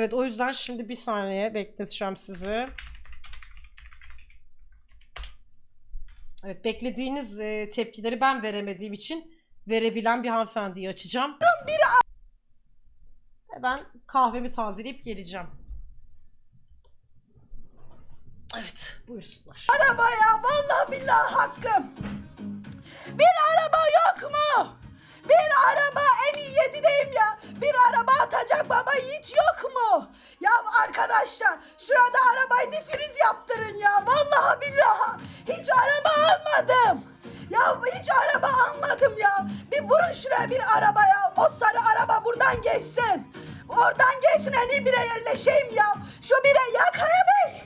Evet o yüzden şimdi bir saniye bekleteceğim sizi. Evet beklediğiniz e, tepkileri ben veremediğim için verebilen bir hanımefendiyi açacağım. Bir Ben kahvemi tazeleyip geleceğim. Evet buyursunlar. arabaya vallahi billahi hakkım. Bir araba yok mu? Bir araba en iyi yedideyim ya. Bir araba atacak baba yiğit yok mu? Ya arkadaşlar şurada arabayı difriz yaptırın ya. Vallahi billahi hiç araba almadım. Ya hiç araba almadım ya. Bir vurun şuraya bir araba ya. O sarı araba buradan geçsin. Oradan geçsin en iyi bire yerleşeyim ya. Şu bire ya Kaya Bey.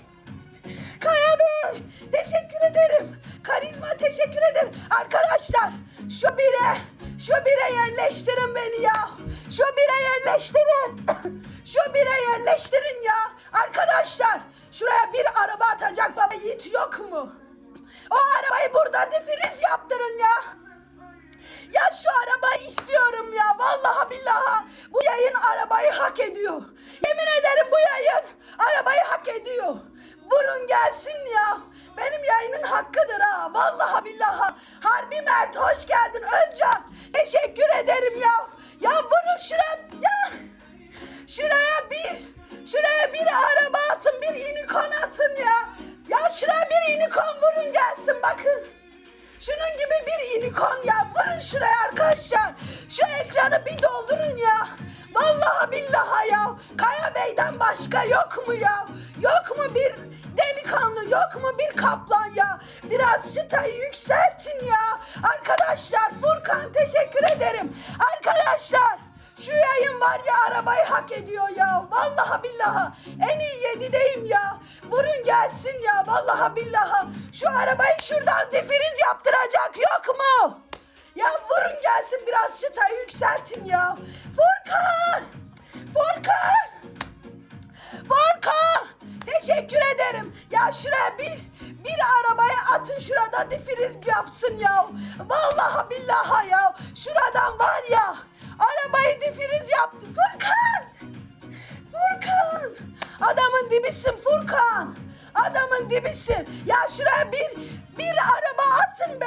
Kaya Bey teşekkür ederim. Karizma teşekkür ederim. Arkadaşlar şu bire şu bire yerleştirin beni ya. Şu bire yerleştirin. şu bire yerleştirin ya. Arkadaşlar şuraya bir araba atacak baba yiğit yok mu? O arabayı burada difriz yaptırın ya. Ya şu arabayı istiyorum ya. Vallahi billahi bu yayın arabayı hak ediyor. Yemin ederim bu yayın arabayı hak ediyor. Vurun gelsin ya. Benim yayının hakkıdır ha. Vallahi billahi. Harbi Mert hoş geldin Özcan. Teşekkür ederim ya. Ya vurun şuraya. Ya. Şuraya bir. Şuraya bir araba atın. Bir unicorn atın ya. Ya şuraya bir unicorn vurun gelsin bakın. Şunun gibi bir unicorn ya. Vurun şuraya arkadaşlar. Şu ekranı bir doldurun ya. Vallahi billahi ya. Kaya Bey'den başka yok mu ya? Yok mu bir delikanlı? Yok mu bir kaplan ya? Biraz çıtayı yükseltin ya. Arkadaşlar Furkan teşekkür ederim. Arkadaşlar şu yayın var ya arabayı hak ediyor ya. Vallahi billahi en iyi yedideyim ya. Vurun gelsin ya. Vallahi billahi şu arabayı şuradan defiriz yaptıracak yok mu? Ya vurun gelsin biraz çıtayı yükseltin ya. Furkan! Furkan! Furkan! Teşekkür ederim. Ya şuraya bir bir arabaya atın şurada defiriz yapsın ya. Vallahi billahi ya. Şuradan var ya. Arabayı defiriz yaptı. Furkan! Furkan! Adamın dibisin Furkan. Adamın dibisin. Ya şuraya bir bir araba atın be.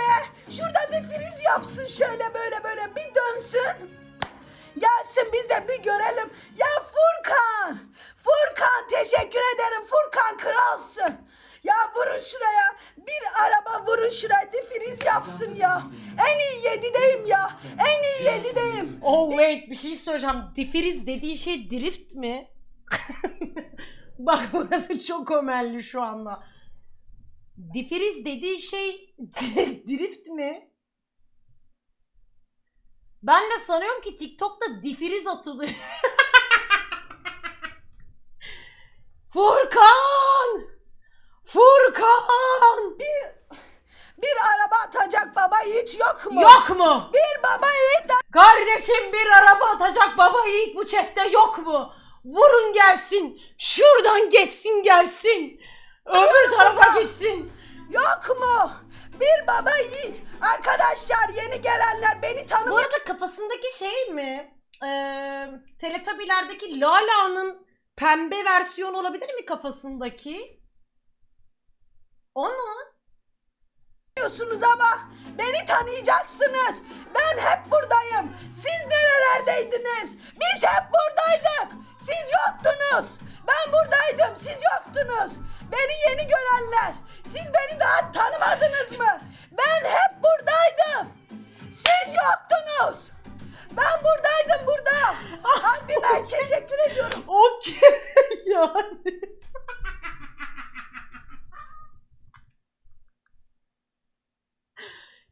Şurada defiriz yapsın şöyle böyle böyle bir dönsün. Gelsin biz de bir görelim. Ya Furkan! Furkan teşekkür ederim. Furkan kralsın. Ya vurun şuraya. Bir araba vurun şuraya. Defiriz yapsın ya. En iyi yedideyim ya. En iyi yedideyim. Oh wait bir şey söyleyeceğim. Difriz dediği şey drift mi? Bak burası çok ömelli şu anda. Difriz dediği şey drift mi? Ben de sanıyorum ki TikTok'ta difriz atılıyor. Furkan! Furkan! Bir araba atacak baba hiç yok mu? Yok mu? Bir baba yiğit Kardeşim bir araba atacak baba yiğit bu chatte yok mu? Vurun gelsin. Şuradan geçsin gelsin. Öbür tarafa gitsin. yok mu? Bir baba yiğit. Arkadaşlar yeni gelenler beni Bu tanımıyor. arada kafasındaki şey mi? Ee, Teletabiler'deki Lala'nın pembe versiyonu olabilir mi kafasındaki? O mu? Tanıyorsunuz ama beni tanıyacaksınız. Ben hep buradayım. Siz nerelerdeydiniz? Biz hep buradaydık. Siz yoktunuz. Ben buradaydım. Siz yoktunuz. Beni yeni görenler. Siz beni daha tanımadınız mı? Ben hep buradaydım. Siz yoktunuz. Ben buradaydım burada. Harbi ben teşekkür ediyorum. Okey yani.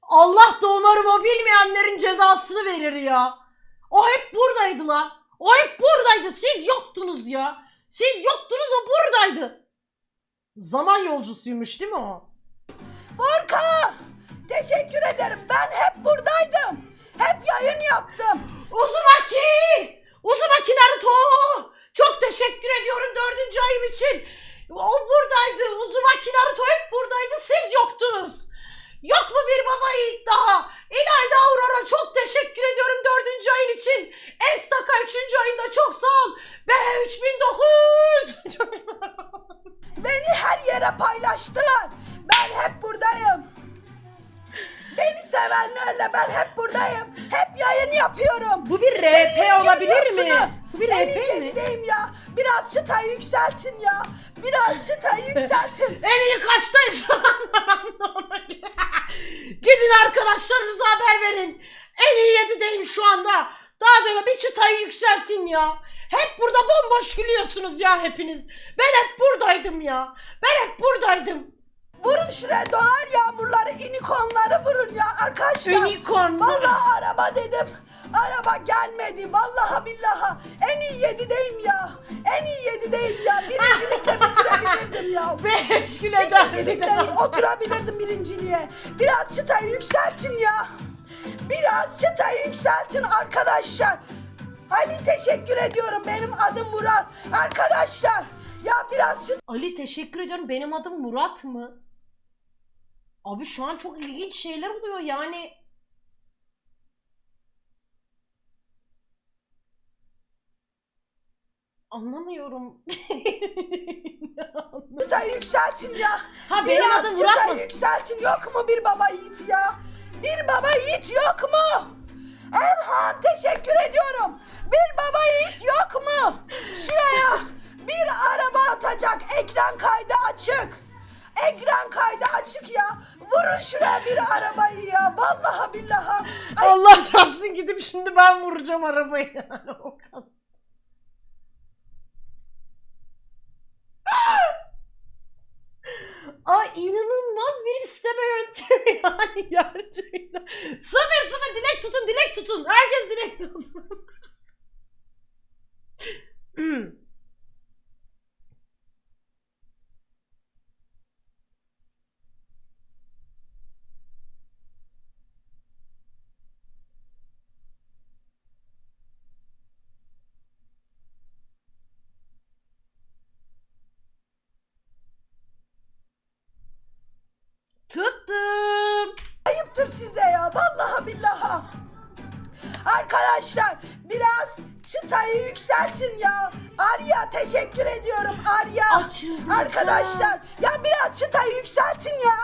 Allah da umarım o bilmeyenlerin cezasını verir ya. O hep buradaydı lan. O hep buradaydı. Siz yoktunuz ya. Siz yoktunuz o buradaydı. Zaman yolcusuymuş değil mi o? Furkan! Teşekkür ederim. Ben hep buradaydım. Hep yayın yaptım. Uzumaki! Uzumaki Naruto! Çok teşekkür ediyorum dördüncü ayım için. O buradaydı. Uzumaki Naruto hep buradaydı. Siz yoktunuz. Yok mu bir baba yiğit daha? İlayda Aurora çok teşekkür ediyorum dördüncü ayın için. Estaka üçüncü ayında çok sağ ol. Be 3009. çok sağ ol. Beni her yere paylaştılar. Ben hep buradayım. Hep yayın yapıyorum. Bu bir Siz RP olabilir mi? Bu bir en RP mi? yedideyim ya. Biraz çıtayı yükseltin ya. Biraz çıtayı yükseltin. En iyi kaçtayız? Gidin arkadaşlarınıza haber verin. En iyi yedideyim şu anda. Daha da bir çıtayı yükseltin ya. Hep burada bomboş gülüyorsunuz ya hepiniz. Ben hep buradaydım ya. Ben hep buradaydım. Vurun şuraya dolar yağmurları, inikonları vurun ya arkadaşlar. Unicorn. Vallahi araba dedim. Araba gelmedi. Vallahi billahi. En iyi yedideyim ya. En iyi yedideyim ya. Birincilikle bitirebilirdim ya. Beş gün eder. Birincilikle oturabilirdim birinciliğe. Biraz çıtayı yükseltin ya. Biraz çıtayı yükseltin arkadaşlar. Ali teşekkür ediyorum. Benim adım Murat. Arkadaşlar ya biraz çıt Ali teşekkür ediyorum. Benim adım Murat mı? Abi şu an çok ilginç şeyler oluyor yani. Anlamıyorum. çıtayı yükseltin ya. ha benim Biraz adım Murat çıtayı mı? yükseltin yok mu bir baba yiğit ya? Bir baba yiğit yok mu? Erhan teşekkür ediyorum. Bir baba yiğit yok mu? Şuraya bir araba atacak ekran kaydı açık. Ekran kaydı açık ya. Vurun şuraya bir arabayı ya. Vallahi billahi. Ay, Allah çarpsın gidip şimdi ben vuracağım arabayı. Yani. Ay inanılmaz bir isteme yöntemi yani gerçekten. Sıfır Arkadaşlar biraz çıtayı yükseltin ya. Arya teşekkür ediyorum Arya. Açın. Arkadaşlar ya biraz çıtayı yükseltin ya.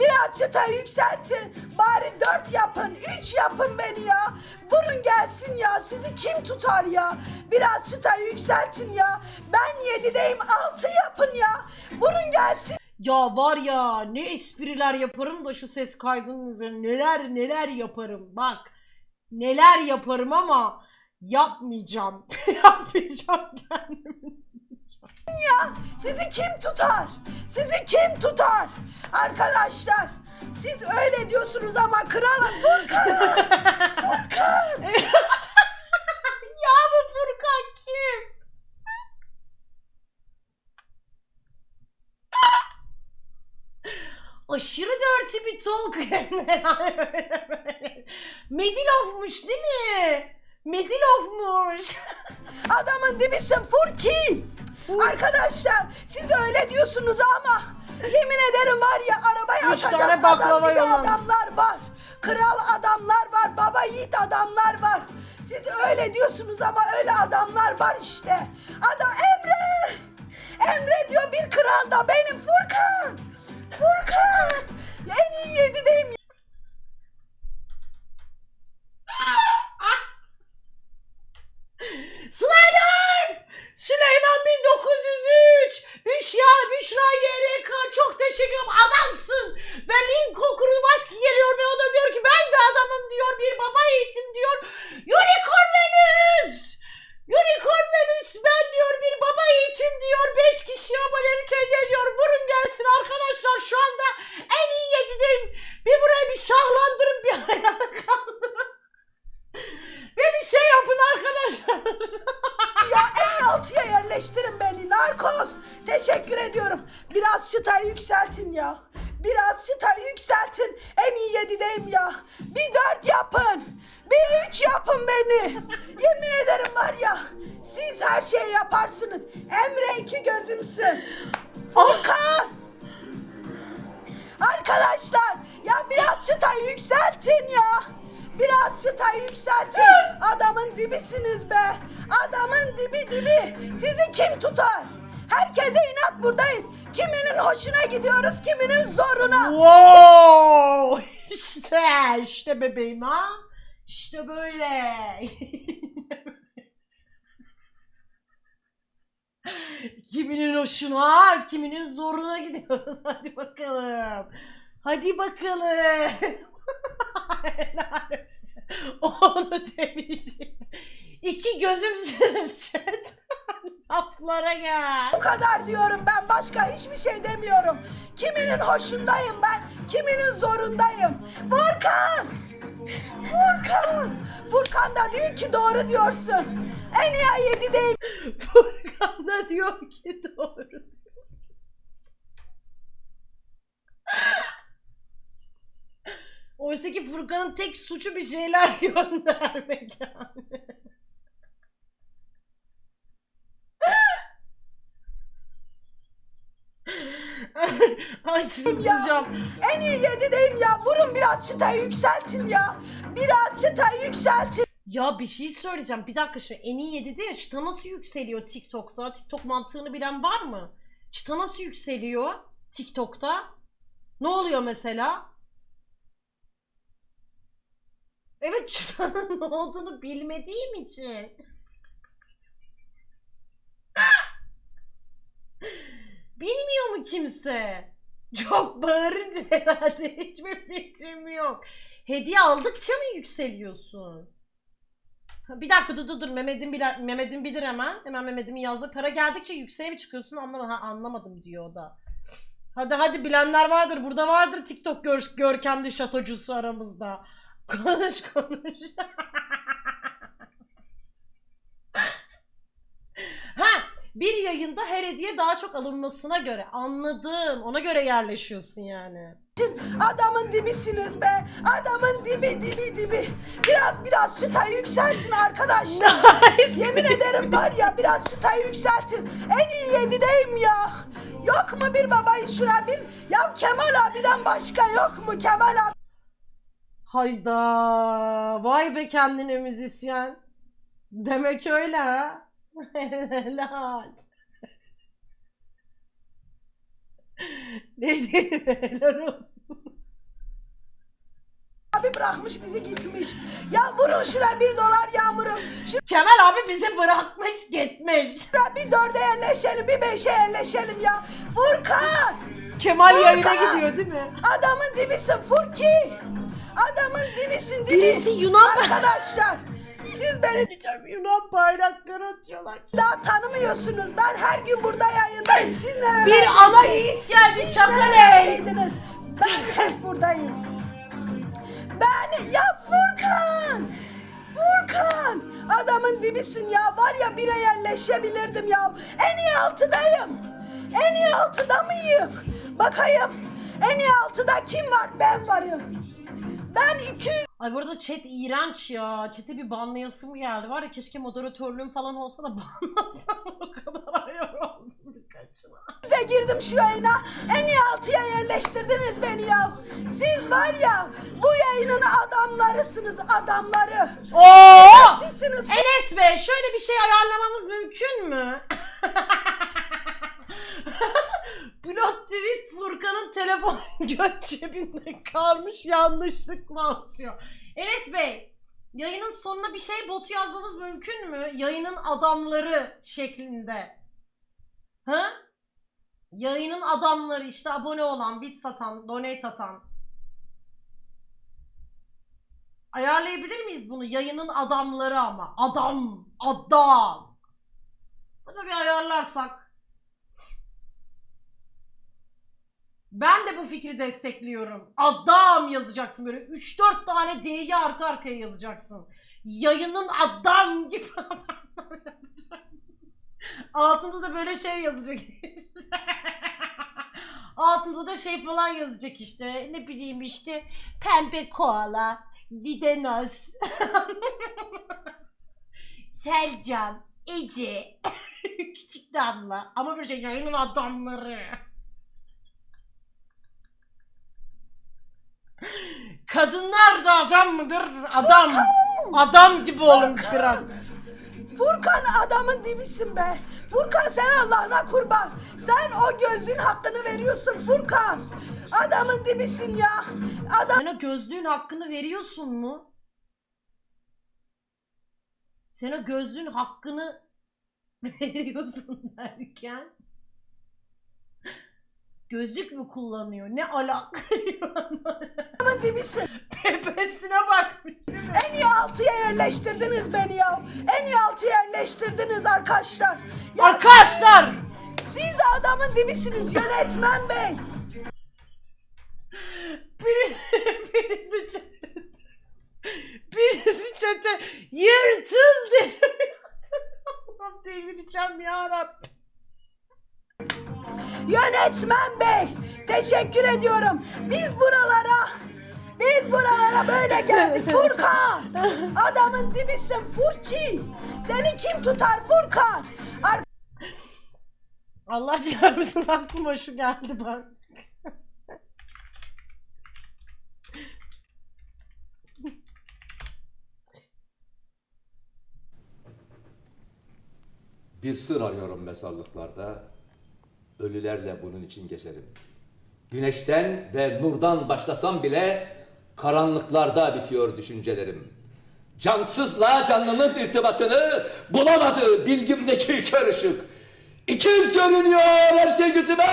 Biraz çıtayı yükseltin. Bari dört yapın, üç yapın beni ya. Vurun gelsin ya. Sizi kim tutar ya? Biraz çıtayı yükseltin ya. Ben yedideyim, altı yapın ya. Vurun gelsin. Ya var ya ne espriler yaparım da şu ses kaydının üzerine neler neler yaparım bak neler yaparım ama yapmayacağım yapmayacağım kendimi. Sizi kim tutar? Sizi kim tutar? Arkadaşlar siz öyle diyorsunuz ama kral Furkan! Furkan! ya bu Furkan kim? Aşırı dirty bir talk. Medilov'muş değil mi? Medilov'muş. Adamın dibisin Furki! Arkadaşlar siz öyle diyorsunuz ama yemin ederim var ya arabayı Üç atacak tane baklava adam gibi yollamış. adamlar var. Kral adamlar var, baba yiğit adamlar var. Siz öyle diyorsunuz ama öyle adamlar var işte. Adam Emre! Emre diyor bir kral da benim Furkan! Furkan! En iyi yedideyim Slider! Süleyman 1903! Büşra, Büşra YRK çok teşekkür ederim. Adamsın. Ben Linko Kurulmaz geliyor ve o da diyor ki ben de adamım diyor. Bir baba eğitim diyor. Unicorn Venüs! Unicorn Venüs ben diyor bir baba eğitim diyor. 5 kişi abonelik hediye diyor. Vurun gelsin arkadaşlar şu anda en iyi yedideyim. Bir buraya bir şahlandırın bir ayağa kaldırın. Ve bir şey yapın arkadaşlar. Ya en altıya yerleştirin beni narkoz. Teşekkür ediyorum. Biraz çıtayı yükseltin ya. Biraz çıtayı yükseltin. En iyi yedideyim ya. Bir dört yapın. Bir üç yapın beni. Yemin ederim var ya. Siz her şeyi yaparsınız. Emre iki gözümsün. Furkan. Arkadaşlar ya biraz çıtayı yükseltin ya. Biraz çıtayı yükseltin. Adamın dibisiniz be. Adamın dibi dibi. Sizi kim tutar? Herkese inat buradayız. Kiminin hoşuna gidiyoruz, kiminin zoruna. Wow! işte, işte bebeğim ha. İşte böyle. kiminin hoşuna, kiminin zoruna gidiyoruz. Hadi bakalım. Hadi bakalım. Helal. Onu demeyeceğim. İki gözüm sürçen. Laflara gel. Bu kadar diyorum ben başka hiçbir şey demiyorum. Kiminin hoşundayım ben, kiminin zorundayım. Furkan! Furkan! Furkan da diyor ki doğru diyorsun. En iyi yedi değil. Furkan da diyor ki doğru. Oysa ki Furkan'ın tek suçu bir şeyler göndermek yani. Ay çıldıracağım. En iyi yedideyim ya. Vurun biraz çıtayı yükseltin ya. Biraz çıtayı yükseltin. Ya bir şey söyleyeceğim. Bir dakika şimdi en iyi 7'de ya çıta nasıl yükseliyor TikTok'ta? TikTok mantığını bilen var mı? Çıta nasıl yükseliyor TikTok'ta? Ne oluyor mesela? Evet çıtanın ne olduğunu bilmediğim için. Bilmiyor mu kimse? Çok bağırınca herhalde hiçbir fikrim yok. Hediye aldıkça mı yükseliyorsun? Bir dakika dur dur dur Mehmet'in bilir, Mehmet'in bilir hemen. Hemen Mehmet'in yazdı. Para geldikçe yükseğe mi çıkıyorsun anlamadım. Ha, anlamadım diyor o da. Hadi hadi bilenler vardır. Burada vardır TikTok gör, görkemli şatocusu aramızda. Konuş konuş. ha bir yayında her hediye daha çok alınmasına göre. Anladım. Ona göre yerleşiyorsun yani. Adamın dibisiniz be. Adamın dibi dibi dibi. Biraz biraz çıtayı yükseltin arkadaşlar. Yemin ederim var ya biraz çıtayı yükseltin. En iyi yedideyim ya. Yok mu bir babayı şuna bir? Ya Kemal abiden başka yok mu Kemal abi? Hayda. Vay be kendine müzisyen. Demek öyle ha. Helal. ne diyeyim helal olsun. Abi bırakmış bizi gitmiş. Ya vurun şuna bir dolar yağmurum. Kemal abi bizi bırakmış gitmiş. Bir dörde yerleşelim bir beşe yerleşelim ya. Furkan! Kemal yayına Furkan! gidiyor değil mi? Adamın dibisin Furki. Adamın dibisin dibi. Birisi Yunan Arkadaşlar siz beni Diyeceğim, Yunan bayrakları atıyorlar. daha tanımıyorsunuz. Ben her gün burada yayındayım. Siz nerelerde? Bir ana yiğit geldi Çakaley. Ben hep buradayım. Ben ya Furkan. Furkan. Adamın dibisin ya. Var ya bire yerleşebilirdim ya. En iyi altıdayım. En iyi altıda mıyım? Bakayım. En iyi altıda kim var? Ben varım. Ben 200 Ay bu arada chat iğrenç ya. Chat'e bir banlayasım geldi. Var ya keşke moderatörlüğüm falan olsa da banlasam o kadar yoruldum birkaçına. de girdim şu yayına. En iyi altıya yerleştirdiniz beni ya. Siz var ya bu yayının adamlarısınız adamları. Oo! Sizsiniz. Enes Bey şöyle bir şey ayarlamamız mümkün mü? Plot twist Furkan'ın telefon göt cebinde kalmış yanlışlıkla atıyor. Enes Bey yayının sonuna bir şey botu yazmamız mümkün mü? Yayının adamları şeklinde. Ha? Yayının adamları işte abone olan, bit satan, donate atan. Ayarlayabilir miyiz bunu? Yayının adamları ama. Adam. Adam. Bunu bir ayarlarsak. Ben de bu fikri destekliyorum. Adam yazacaksın böyle. 3-4 tane D'yi arka arkaya yazacaksın. Yayının adam gibi. Altında da böyle şey yazacak. Altında da şey falan yazacak işte. Ne bileyim işte pembe koala, didenos, Selcan, Ece, Küçük Damla. Ama böyle şey yayının adamları. Kadınlar da adam mıdır? Adam. Adam gibi olun biraz. Furkan adamın dibisin be. Furkan sen Allah'ına kurban. Sen o gözlüğün hakkını veriyorsun Furkan. Adamın dibisin ya. Adam Sen o gözlüğün hakkını veriyorsun mu? Sen o gözlüğün hakkını veriyorsun derken gözlük mü kullanıyor? Ne alaka? adamın dibisin. Pepesine bakmış? En iyi altıya yerleştirdiniz beni ya. En iyi altıya yerleştirdiniz arkadaşlar. Ya Arkadaşlar! siz adamın dibisiniz yönetmen bey. Biri, birisi çete, birisi çete yırtıl dedim. Allah'ım delireceğim yarabbim. Yönetmen bey. Teşekkür ediyorum. Biz buralara biz buralara böyle geldik Furkan. Adamın dibisin Furki. Seni kim tutar Furkan? Ar- Allah çarpsın aklıma şu geldi bak. Bir sır arıyorum mezarlıklarda. Ölülerle bunun için gezerim. Güneşten ve nurdan başlasam bile karanlıklarda bitiyor düşüncelerim. Cansızla canlının irtibatını bulamadı bilgimdeki kör ışık. İkiz görünüyor her şey gözüme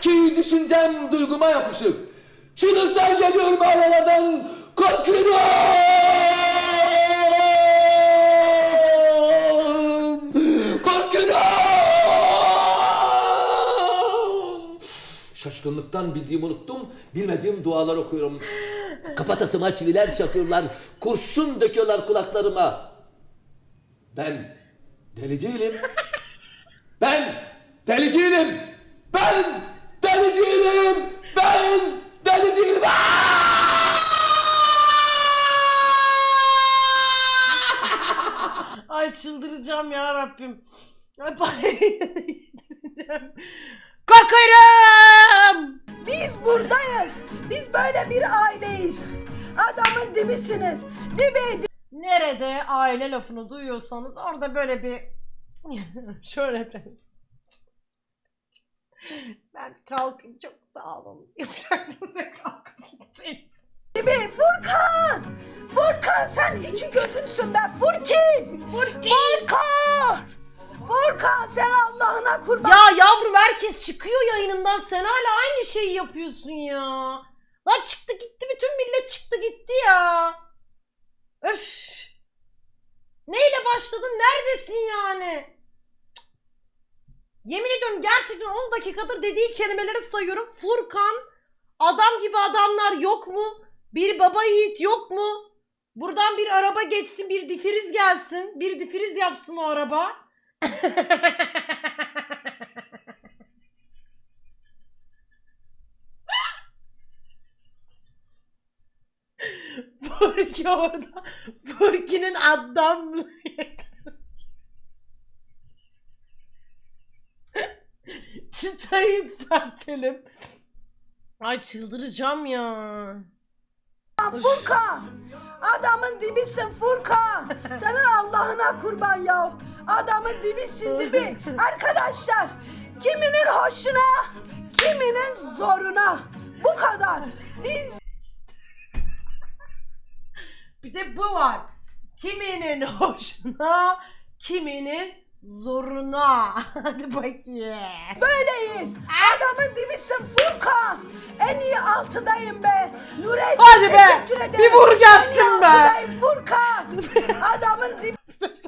ki düşüncem duyguma yapışık. Çığlıklar geliyor mağaralardan korkuyorum. Şaşkınlıktan bildiğimi unuttum, bilmediğim dualar okuyorum. Kafatasıma çiviler çakıyorlar, kurşun döküyorlar kulaklarıma. Ben deli değilim. Ben deli değilim. Ben deli değilim. Ben deli değilim. Ay çıldıracağım ya Rabbim. Ay. Korkuyorum. Biz buradayız. Biz böyle bir aileyiz. Adamın dibisiniz. Dibi Nerede aile lafını duyuyorsanız orada böyle bir şöyle yapacağız. Ben kalkayım çok sağ olun. Yapacaksınız ya kalkıp gideceğim. dibi Furkan. Furkan sen iki gözümsün be Furki. Furki. Furkan. Furkan sen Allah'ına kurban. Ya yavrum herkes çıkıyor yayınından sen hala aynı şeyi yapıyorsun ya. Lan çıktı gitti bütün millet çıktı gitti ya. Öf. Neyle başladın neredesin yani? Yemin ediyorum gerçekten 10 dakikadır dediği kelimeleri sayıyorum. Furkan, adam gibi adamlar yok mu? Bir baba yiğit yok mu? Buradan bir araba geçsin, bir difriz gelsin. Bir difriz yapsın o araba. Furki orada. Furki'nin adamlığı. Çıtayı yükseltelim. Ay çıldıracağım ya. Furkan. Adamın dibisin Furkan. Senin Allah'ına kurban ya. Adamın dibisin dibi. Arkadaşlar kiminin hoşuna, kiminin zoruna. Bu kadar. Biz Bir de bu var. Kiminin hoşuna, kiminin zoruna. Hadi bakayım. böyleyiz. Adamın dibisin Furkan. En iyi altıdayım be. Nurettin Hadi be, teşekkür ederim. bir vur gelsin En iyi be. altıdayım Furkan. Adamın dibi.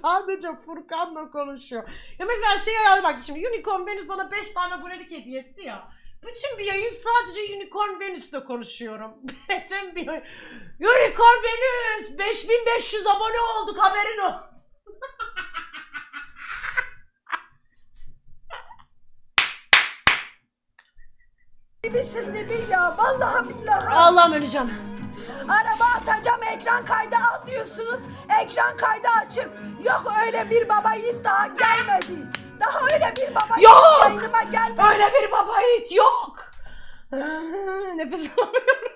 Sadece Furkan'la konuşuyor. Ya mesela şey ya bak şimdi Unicorn Venus bana 5 tane abonelik hediye etti ya. Bütün bir yayın sadece Unicorn Venus'la konuşuyorum. Bütün bir yayın. Unicorn Venus 5500 abone olduk haberin olsun. Dibisin dibi ya. Vallahi billahi. Allah'ım öleceğim. Araba atacağım ekran kaydı al diyorsunuz. Ekran kaydı açık. Yok öyle bir baba yiğit daha gelmedi. Daha öyle bir baba yiğit Yok! yayınıma gelmedi. Öyle bir baba yiğit yok. Nefes alamıyorum.